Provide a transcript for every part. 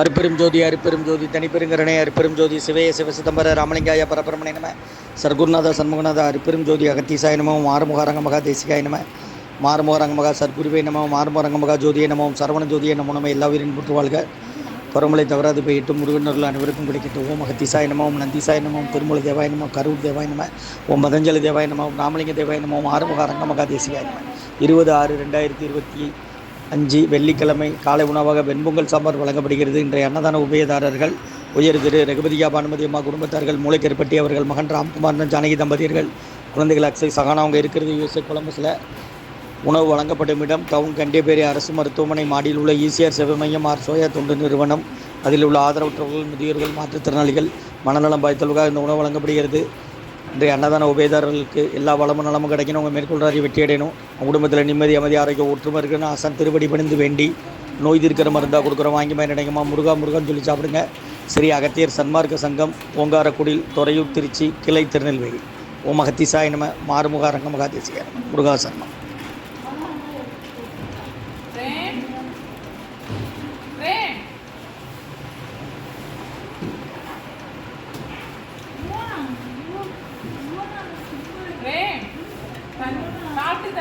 அருப்பெரும் ஜோதி அருப்பெரும் ஜோதி தனிப்பெருங்கரணை அருப்பெரும் ஜோதி சிவய சிவசிதம்பர ராமலிங்காய பரபரமணை நம சர்க்குருநாத சண்முகநாத அருப்பெரும் ஜோதி அகத்தீசாய நமவும் மாறுமுகாரங்க மகா தேசிகாய நம மாறுமுகாரங்க மகா சர்க்குருவே நம மாறுமுகாரங்க மகா ஜோதியை நமவும் சரவண ஜோதியை நமோ நம்ம எல்லா உயிரின் புற்று வாழ்க. பரமலை தவறாது போயிட்டு முருகனர்கள் அனைவருக்கும் கிடைக்கட்டும். ஓம் அகத்தீசாய நம ஓம் நந்தீசாய திருமலை தேவாய நம கரூர் தேவாய நம ஓம் மதஞ்சலி தேவாய ராமலிங்க தேவாய நம ஓம் ஆறுமுகாரங்க மகா தேசிகாய நம. இருபது ஆறு ரெண்டாயிரத்தி இருபத்தி அஞ்சு வெள்ளிக்கிழமை காலை உணவாக வெண்பொங்கல் சாம்பார் வழங்கப்படுகிறது. இன்றைய அன்னதான உபயதாரர்கள் உயர் திரு ரகுபதியா பானுமதி அம்மா குடும்பத்தார்கள் மூளைக்கருப்பட்டி அவர்கள் மகன் ராம்குமார் ஜானகி தம்பதியர்கள் குழந்தைகள் அக்ஸை சகானா அவங்க இருக்கிறது யூஎஸ்ஏ கொலம்பஸில் உணவு வழங்கப்படும் இடம் டவுன் கண்டியபேரி அரசு மருத்துவமனை மாடியில் உள்ள ஈசிஆர் சேவை மையம் ஆர் சோயா தொண்டு நிறுவனம். அதில் உள்ள ஆதரவற்றவர்கள் முதியோர்கள் மாற்றுத்திறனாளிகள் மனநலம் பாதித்தவர்களுக்காக இந்த உணவு வழங்கப்படுகிறது. இன்றைய அன்னதான உபயதாரர்களுக்கு எல்லா வளமும் நலமும் கிடைக்கணும். உங்கள் மேற்கொள்றாரி வெற்றி அடையணும். அவங்க குடும்பத்தில் நிம்மதி அமைதி ஆரோக்கியம் ஒற்றுமை இருக்குன்னு ஆசான் திருப்படி பணிந்து வேண்டி நோய் தீர்க்கிற மருந்தாக கொடுக்குறோம். வாங்கி பயனடைங்கம்மா முருகா முருகன் சொல்லி சாப்பிடுங்க. ஸ்ரீ அகத்தியர் சன்மார்க்க சங்கம் ஓங்காரக்குடில் துறையூர் திருச்சி கிளை திருநெல்வேலி. ஓம் அகத்திசாய நம மாறுமுக அரங்க மகாதேசிய நம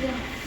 Gracias.